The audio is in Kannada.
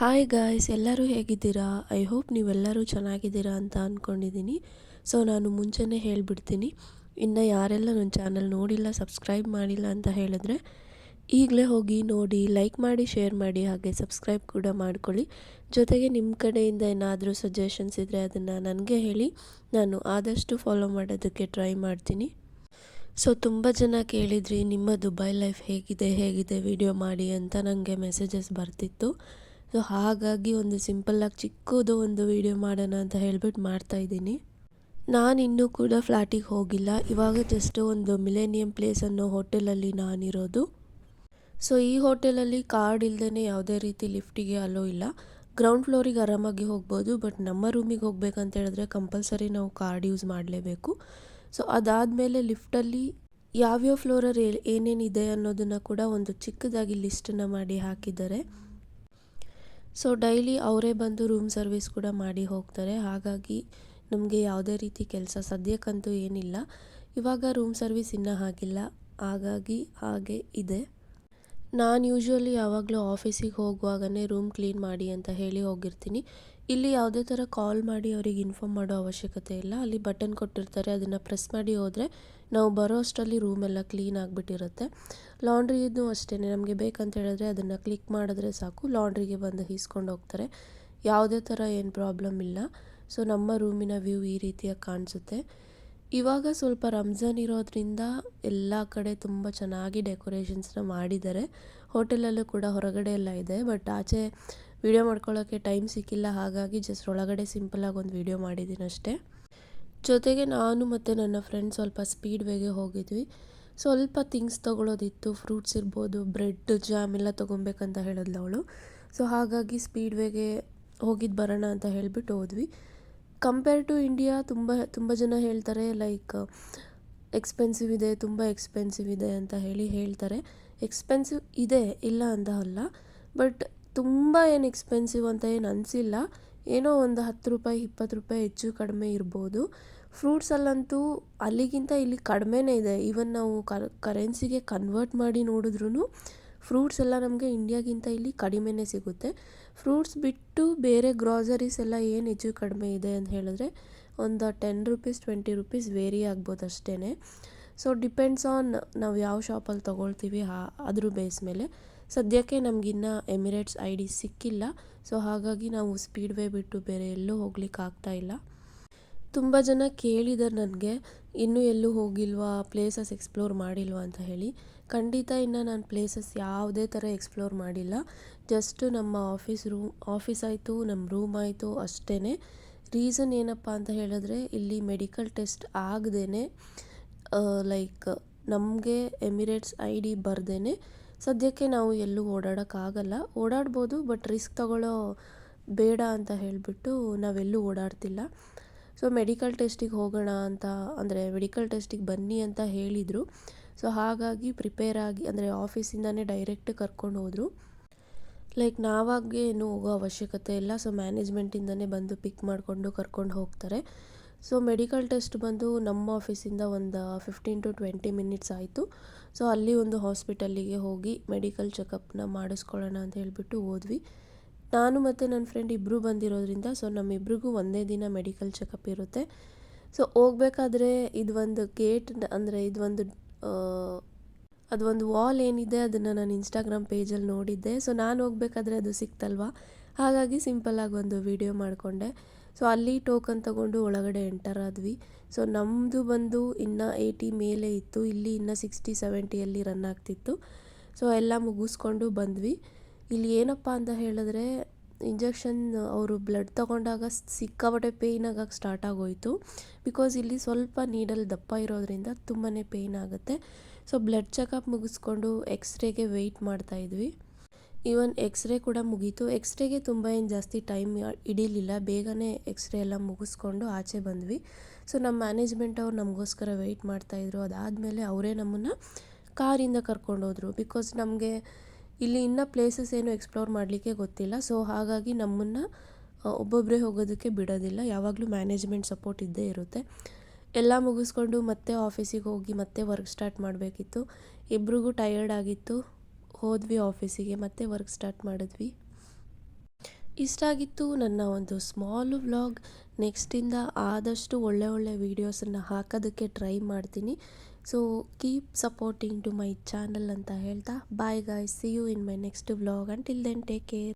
ಹಾಯ್ ಗಾಯ್ಸ್ ಎಲ್ಲರೂ ಹೇಗಿದ್ದೀರಾ? ಐ ಹೋಪ್ ನೀವೆಲ್ಲರೂ ಚೆನ್ನಾಗಿದ್ದೀರಾ ಅಂತ ಅಂದ್ಕೊಂಡಿದ್ದೀನಿ ಸೊ ನಾನು ಮುಂಚೆನೇ ಹೇಳಿಬಿಡ್ತೀನಿ. ಇನ್ನು ಯಾರೆಲ್ಲ ನನ್ನ ಚಾನಲ್ ನೋಡಿಲ್ಲ ಸಬ್ಸ್ಕ್ರೈಬ್ ಮಾಡಿಲ್ಲ ಅಂತ ಹೇಳಿದ್ರೆ, ಈಗಲೇ ಹೋಗಿ ನೋಡಿ ಲೈಕ್ ಮಾಡಿ ಶೇರ್ ಮಾಡಿ, ಹಾಗೆ ಸಬ್ಸ್ಕ್ರೈಬ್ ಕೂಡ ಮಾಡ್ಕೊಳ್ಳಿ. ಜೊತೆಗೆ ನಿಮ್ಮ ಕಡೆಯಿಂದ ಏನಾದರೂ ಸಜೆಷನ್ಸ್ ಇದ್ದರೆ ಅದನ್ನು ನನಗೆ ಹೇಳಿ. ನಾನು ಆದಷ್ಟು ಫಾಲೋ ಮಾಡೋದಕ್ಕೆ ಟ್ರೈ ಮಾಡ್ತೀನಿ. ಸೊ ತುಂಬ ಜನ ಕೇಳಿದ್ರಿ, ನಿಮ್ಮ ದುಬೈ ಲೈಫ್ ಹೇಗಿದೆ ಹೇಗಿದೆ ವಿಡಿಯೋ ಮಾಡಿ ಅಂತ ನನಗೆ ಮೆಸೇಜಸ್ ಬರ್ತಿತ್ತು. ಸೊ ಹಾಗಾಗಿ ಒಂದು ಸಿಂಪಲ್ಲಾಗಿ ಚಿಕ್ಕದು ಒಂದು ವಿಡಿಯೋ ಮಾಡೋಣ ಅಂತ ಹೇಳ್ಬಿಟ್ಟು ಮಾಡ್ತಾ ಇದ್ದೀನಿ. ನಾನು ಇನ್ನೂ ಕೂಡ ಫ್ಲ್ಯಾಟಿಗೆ ಹೋಗಿಲ್ಲ. ಇವಾಗ ಜಸ್ಟ್ ಒಂದು ಮಿಲೇನಿಯಂ ಪ್ಲೇಸ್ ಅನ್ನೋ ಹೋಟೆಲಲ್ಲಿ ನಾನಿರೋದು ಸೊ ಈ ಹೋಟೆಲಲ್ಲಿ ಕಾರ್ಡ್ ಇಲ್ಲದೇ ಯಾವುದೇ ರೀತಿ ಲಿಫ್ಟಿಗೆ ಅಲೋ ಇಲ್ಲ. ಗ್ರೌಂಡ್ ಫ್ಲೋರಿಗೆ ಆರಾಮಾಗಿ ಹೋಗ್ಬೋದು ಬಟ್ ನಮ್ಮ ರೂಮಿಗೆ ಹೋಗ್ಬೇಕಂತ ಹೇಳಿದ್ರೆ ಕಂಪಲ್ಸರಿ ನಾವು ಕಾರ್ಡ್ ಯೂಸ್ ಮಾಡಲೇಬೇಕು. ಸೊ ಅದಾದಮೇಲೆ ಲಿಫ್ಟಲ್ಲಿ ಯಾವ್ಯಾವ ಫ್ಲೋರಲ್ಲಿ ಏನೇನಿದೆ ಅನ್ನೋದನ್ನು ಕೂಡ ಒಂದು ಚಿಕ್ಕದಾಗಿ ಲಿಸ್ಟನ್ನು ಮಾಡಿ ಹಾಕಿದ್ದಾರೆ. ಸೊ ಡೈಲಿ ಅವರೇ ಬಂದು ರೂಮ್ ಸರ್ವಿಸ್ ಕೂಡ ಮಾಡಿ ಹೋಗ್ತಾರೆ. ಹಾಗಾಗಿ ನಮಗೆ ಯಾವುದೇ ರೀತಿ ಕೆಲಸ ಸದ್ಯಕ್ಕಂತೂ ಏನಿಲ್ಲ. ಇವಾಗ ರೂಮ್ ಸರ್ವಿಸ್ ಇನ್ನೂ ಆಗಿಲ್ಲ ಹಾಗಾಗಿ ಹಾಗೆ ಇದೆ. ನಾನು ಯೂಶ್ವಲಿ ಯಾವಾಗಲೂ ಆಫೀಸಿಗೆ ಹೋಗುವಾಗನೇ ರೂಮ್ ಕ್ಲೀನ್ ಮಾಡಿ ಅಂತ ಹೇಳಿ ಹೋಗಿರ್ತೀನಿ. ಇಲ್ಲಿ ಯಾವುದೇ ಥರ ಕಾಲ್ ಮಾಡಿ ಅವರಿಗೆ ಇನ್ಫಾರ್ಮ್ ಮಾಡೋ ಅವಶ್ಯಕತೆ ಇಲ್ಲ. ಅಲ್ಲಿ ಬಟನ್ ಕೊಟ್ಟಿರ್ತಾರೆ, ಅದನ್ನು ಪ್ರೆಸ್ ಮಾಡಿ ಹೋದರೆ ನಾವು ಬರೋ ಅಷ್ಟರಲ್ಲಿ ರೂಮೆಲ್ಲ ಕ್ಲೀನ್ ಆಗಿಬಿಟ್ಟಿರುತ್ತೆ. ಲಾಂಡ್ರಿದು ಅಷ್ಟೇ ನಮಗೆ ಬೇಕಂತ ಹೇಳಿದ್ರೆ ಅದನ್ನು ಕ್ಲಿಕ್ ಮಾಡಿದ್ರೆ ಸಾಕು. ಲಾಂಡ್ರಿಗೆ ಬಂದು ಹೀಸ್ಕೊಂಡು ಹೋಗ್ತಾರೆ. ಯಾವುದೇ ಥರ ಏನು ಪ್ರಾಬ್ಲಮ್ ಇಲ್ಲ. ಸೊ, ನಮ್ಮ ರೂಮಿನ ವ್ಯೂ ಈ ರೀತಿಯಾಗಿ ಕಾಣಿಸುತ್ತೆ. ಇವಾಗ ಸ್ವಲ್ಪ ರಂಜಾನ್ ಇರೋದ್ರಿಂದ ಎಲ್ಲ ಕಡೆ ತುಂಬ ಚೆನ್ನಾಗಿ ಡೆಕೋರೇಷನ್ಸ್ನ ಮಾಡಿದ್ದಾರೆ. ಹೋಟೆಲಲ್ಲೂ ಕೂಡ ಹೊರಗಡೆ ಎಲ್ಲ ಇದೆ. ಬಟ್ ಆಚೆ ವಿಡಿಯೋ ಮಾಡ್ಕೊಳ್ಳೋಕ್ಕೆ ಟೈಮ್ ಸಿಕ್ಕಿಲ್ಲ, ಹಾಗಾಗಿ ಜಸ್ಟ್ ಒಳಗಡೆ ಸಿಂಪಲಾಗಿ ಒಂದು ವಿಡಿಯೋ ಮಾಡಿದ್ದೀನಿ ಅಷ್ಟೇ. ಜೊತೆಗೆ ನಾನು ಮತ್ತು ನನ್ನ ಫ್ರೆಂಡ್ ಸ್ವಲ್ಪ ಸ್ಪೀಡ್ ವೇಗೆ ಹೋಗಿದ್ವಿ. ಸ್ವಲ್ಪ ಥಿಂಗ್ಸ್ ತೊಗೊಳೋದಿತ್ತು ಫ್ರೂಟ್ಸ್ ಇರ್ಬೋದು ಬ್ರೆಡ್ ಜಾಮ್ ಎಲ್ಲ ತೊಗೊಬೇಕಂತ ಹೇಳಿದ್ಲು ಅವಳು. ಸೊ ಹಾಗಾಗಿ ಸ್ಪೀಡ್ ವೇಗೆ ಹೋಗಿದ್ದು ಬರೋಣ ಅಂತ ಹೇಳಿಬಿಟ್ಟು ಹೋದ್ವಿ. ಕಂಪೇರ್ ಟು ಇಂಡಿಯಾ ತುಂಬ ತುಂಬ ಜನ ಹೇಳ್ತಾರೆ ಲೈಕ್ ಎಕ್ಸ್ಪೆನ್ಸಿವ್ ಇದೆ, ತುಂಬ ಎಕ್ಸ್ಪೆನ್ಸಿವ್ ಇದೆ ಅಂತ ಹೇಳಿ ಹೇಳ್ತಾರೆ. ಎಕ್ಸ್ಪೆನ್ಸಿವ್ ಇದೆ, ಇಲ್ಲ ಅಂತ ಅಲ್ಲ. ಬಟ್ ತುಂಬ ಏನು ಎಕ್ಸ್ಪೆನ್ಸಿವ್ ಅಂತ ಏನು ಅನಿಸಿಲ್ಲ. ಏನೋ ಒಂದು ಹತ್ತು ರೂಪಾಯಿ, ಇಪ್ಪತ್ತು ರೂಪಾಯಿ ಹೆಚ್ಚು ಕಡಿಮೆ ಇರ್ಬೋದು. ಫ್ರೂಟ್ಸಲ್ಲಂತೂ ಅಲ್ಲಿಗಿಂತ ಇಲ್ಲಿ ಕಡಿಮೆನೇ ಇದೆ. ಈವನ್ ನಾವು ಕರೆನ್ಸಿಗೆ ಕನ್ವರ್ಟ್ ಮಾಡಿ ನೋಡಿದ್ರೂ ಫ್ರೂಟ್ಸ್ ಎಲ್ಲ ನಮಗೆ ಇಂಡಿಯಾಗಿಂತ ಇಲ್ಲಿ ಕಡಿಮೆನೇ ಸಿಗುತ್ತೆ. ಫ್ರೂಟ್ಸ್ ಬಿಟ್ಟು ಬೇರೆ ಗ್ರಾಸರೀಸ್ ಎಲ್ಲ ಏನು ಹೆಚ್ಚು ಕಡಿಮೆ ಇದೆ ಅಂತ ಹೇಳಿದ್ರೆ ಒಂದು ten rupees twenty rupees vary ಆಗ್ಬೋದು ಅಷ್ಟೇ ಸೊ ಡಿಪೆಂಡ್ಸ್ ಆನ್ ನಾವು ಯಾವ ಶಾಪಲ್ಲಿ ತೊಗೊಳ್ತೀವಿ ಅದ್ರ ಬೇಸ್ ಮೇಲೆ. ಸದ್ಯಕ್ಕೆ ನಮಗಿನ್ನು ಎಮಿರೇಟ್ಸ್ ಐ ಡಿ ಸಿಕ್ಕಿಲ್ಲ. ಸೊ ಹಾಗಾಗಿ ನಾವು ಸ್ಪೀಡ್ ವೇ ಬಿಟ್ಟು ಬೇರೆ ಎಲ್ಲೂ ಹೋಗ್ಲಿಕ್ಕೆ ಆಗ್ತಾ ಇಲ್ಲ. ತುಂಬ ಜನ ಕೇಳಿದ್ದಾರೆ ನನಗೆ, ಇನ್ನೂ ಎಲ್ಲೂ ಹೋಗಿಲ್ವಾ? ಪ್ಲೇಸಸ್ ಎಕ್ಸ್ಪ್ಲೋರ್ ಮಾಡಿಲ್ವಾ? ಅಂತ ಹೇಳಿ. ಖಂಡಿತ ಇನ್ನು ನಾನು ಪ್ಲೇಸಸ್ ಯಾವುದೇ ಥರ ಎಕ್ಸ್ಪ್ಲೋರ್ ಮಾಡಿಲ್ಲ. ಜಸ್ಟ್ ನಮ್ಮ ಆಫೀಸ್ ರೂಮ್ ಆಫೀಸ್ ಆಯಿತು ನಮ್ಮ ರೂಮ್ ಆಯಿತು ಅಷ್ಟೇ ರೀಸನ್ ಏನಪ್ಪ ಅಂತ ಹೇಳಿದ್ರೆ, ಇಲ್ಲಿ ಮೆಡಿಕಲ್ ಟೆಸ್ಟ್ ಆಗದೇ ಲೈಕ್ ನಮಗೆ ಎಮಿರೇಟ್ಸ್ ಐ ಡಿ ಬರ್ದೇ ಸದ್ಯಕ್ಕೆ ನಾವು ಎಲ್ಲೂ ಓಡಾಡೋಕ್ಕಾಗಲ್ಲ. ಓಡಾಡ್ಬೋದು, ಬಟ್ ರಿಸ್ಕ್ ತಗೊಳ್ಳೋ ಬೇಡ ಅಂತ ಹೇಳಿಬಿಟ್ಟು ನಾವೆಲ್ಲೂ ಓಡಾಡ್ತಿಲ್ಲ. ಸೊ, ಮೆಡಿಕಲ್ ಟೆಸ್ಟಿಗೆ ಹೋಗೋಣ ಅಂತ, ಅಂದರೆ ಮೆಡಿಕಲ್ ಟೆಸ್ಟಿಗೆ ಬನ್ನಿ ಅಂತ ಹೇಳಿದರು. ಸೊ, ಹಾಗಾಗಿ ಪ್ರಿಪೇರ್ ಆಗಿ, ಅಂದರೆ ಆಫೀಸಿಂದನೇ ಡೈರೆಕ್ಟ್ ಕರ್ಕೊಂಡು ಹೋದರು. ಲೈಕ್ ನಾವಾಗೇ ಏನು ಹೋಗೋ ಅವಶ್ಯಕತೆ ಇಲ್ಲ. ಸೊ, ಮ್ಯಾನೇಜ್ಮೆಂಟಿಂದನೇ ಬಂದು ಪಿಕ್ ಮಾಡಿಕೊಂಡು ಕರ್ಕೊಂಡು ಹೋಗ್ತಾರೆ. ಸೊ ಮೆಡಿಕಲ್ ಟೆಸ್ಟ್ ಬಂದು ನಮ್ಮ ಆಫೀಸಿಂದ ಒಂದು ಫಿಫ್ಟೀನ್ ಟು ಟ್ವೆಂಟಿ ಮಿನಿಟ್ಸ್ ಆಯಿತು. ಸೊ ಅಲ್ಲಿ ಒಂದು ಹಾಸ್ಪಿಟಲ್ಲಿಗೆ ಹೋಗಿ ಮೆಡಿಕಲ್ ಚೆಕಪ್ನ ಮಾಡಿಸ್ಕೊಳ್ಳೋಣ ಅಂತ ಹೇಳಿಬಿಟ್ಟು ಹೋದ್ವಿ. ನಾನು ಮತ್ತು ನನ್ನ ಫ್ರೆಂಡ್ ಇಬ್ಬರು ಬಂದಿರೋದ್ರಿಂದ ಸೊ ನಮ್ಮಿಬ್ರಿಗೂ ಒಂದೇ ದಿನ ಮೆಡಿಕಲ್ ಚೆಕಪ್ ಇರುತ್ತೆ. ಸೊ ಹೋಗ್ಬೇಕಾದ್ರೆ ಇದು ಒಂದು ಗೇಟ್ ಅಂದರೆ ಇದು ಒಂದು ಅದು ಒಂದು ವಾಲ್ ಏನಿದೆ ಅದನ್ನು ನಾನು ಇನ್ಸ್ಟಾಗ್ರಾಮ್ ಪೇಜಲ್ಲಿ ನೋಡಿದ್ದೆ. ಸೊ ನಾನು ಹೋಗ್ಬೇಕಾದ್ರೆ ಅದು ಸಿಕ್ತಲ್ವ? ಹಾಗಾಗಿ ಸಿಂಪಲ್ಲಾಗಿ ಒಂದು ವಿಡಿಯೋ ಮಾಡಿಕೊಂಡೆ. ಸೊ ಅಲ್ಲಿ ಟೋಕನ್ ತಗೊಂಡು ಒಳಗಡೆ ಎಂಟರ್ ಆದ್ವಿ. ಸೊ ನಮ್ಮದು ಬಂದು ಇನ್ನು ಏಯ್ಟಿ ಮೇಲೆ ಇತ್ತು. ಇಲ್ಲಿ ಇನ್ನು ಸಿಕ್ಸ್ಟಿ ಸೆವೆಂಟಿಯಲ್ಲಿ ರನ್ ಆಗ್ತಿತ್ತು. ಸೊ ಎಲ್ಲ ಮುಗಿಸ್ಕೊಂಡು ಬಂದ್ವಿ. ಇಲ್ಲಿ ಏನಪ್ಪ ಅಂತ ಹೇಳಿದ್ರೆ ಇಂಜೆಕ್ಷನ್ ಅವರು ಬ್ಲಡ್ ತಗೊಂಡಾಗ ಸಿಕ್ಕಾಪಟ್ಟೆ ಪೇಯ್ನ್ ಆಗಕ್ಕೆ ಸ್ಟಾರ್ಟ್ ಆಗೋಯಿತು. ಬಿಕಾಸ್ ಇಲ್ಲಿ ಸ್ವಲ್ಪ ನೀಡಲ್ ದಪ್ಪ ಇರೋದ್ರಿಂದ ತುಂಬಾ ಪೇಯ್ನ್ ಆಗುತ್ತೆ. ಸೊ ಬ್ಲಡ್ ಚೆಕಪ್ ಮುಗಿಸ್ಕೊಂಡು ಎಕ್ಸ್ರೇಗೆ ವೆಯ್ಟ್ ಮಾಡ್ತಾಯಿದ್ವಿ ಈವನ್ ಎಕ್ಸ್ರೇ ಕೂಡ ಮುಗೀತು. ಎಕ್ಸ್ರೇಗೆ ತುಂಬ ಏನು ಜಾಸ್ತಿ ಟೈಮ್ ಹಿಡೀಲಿಲ್ಲ. ಬೇಗನೆ ಎಕ್ಸ್ರೇ ಎಲ್ಲ ಮುಗಿಸ್ಕೊಂಡು ಆಚೆ ಬಂದ್ವಿ. ಸೊ ನಮ್ಮ ಮ್ಯಾನೇಜ್ಮೆಂಟ್ ಅವ್ರು ನಮಗೋಸ್ಕರ ವೆಯ್ಟ್ ಮಾಡ್ತಾಯಿದ್ರು ಅದಾದಮೇಲೆ ಅವರೇ ನಮ್ಮನ್ನು ಕಾರಿಂದ ಕರ್ಕೊಂಡೋದ್ರು ಬಿಕಾಸ್ ನಮಗೆ ಇಲ್ಲಿ ಇನ್ನೂ ಪ್ಲೇಸಸ್ ಏನು ಎಕ್ಸ್ಪ್ಲೋರ್ ಮಾಡಲಿಕ್ಕೆ ಗೊತ್ತಿಲ್ಲ. ಸೊ ಹಾಗಾಗಿ ನಮ್ಮನ್ನು ಒಬ್ಬೊಬ್ಬರೇ ಹೋಗೋದಕ್ಕೆ ಬಿಡೋದಿಲ್ಲ. ಯಾವಾಗಲೂ ಮ್ಯಾನೇಜ್ಮೆಂಟ್ ಸಪೋರ್ಟ್ ಇದ್ದೇ ಇರುತ್ತೆ. ಎಲ್ಲ ಮುಗಿಸ್ಕೊಂಡು ಮತ್ತೆ ಆಫೀಸಿಗೆ ಹೋಗಿ ಮತ್ತೆ ವರ್ಕ್ ಸ್ಟಾರ್ಟ್ ಮಾಡಬೇಕಿತ್ತು. ಇಬ್ರಿಗೂ ಟಯರ್ಡ್ ಆಗಿತ್ತು. ಹೋದ್ವಿ ಆಫೀಸಿಗೆ, ಮತ್ತೆ ವರ್ಕ್ ಸ್ಟಾರ್ಟ್ ಮಾಡಿದ್ವಿ. ಇಷ್ಟ ಆಗಿತ್ತು ನನ್ನ ಒಂದು ಸ್ಮಾಲ್ ವ್ಲಾಗ್ ನೆಕ್ಸ್ಟಿಂದ ಆದಷ್ಟು ಒಳ್ಳೆ ಒಳ್ಳೆ ವೀಡಿಯೋಸನ್ನು ಹಾಕೋದಕ್ಕೆ ಟ್ರೈ ಮಾಡ್ತೀನಿ. So keep supporting to my channel ಅಂತ ಹೇಳ್ತಾ bye guys see you in my next vlog until then take care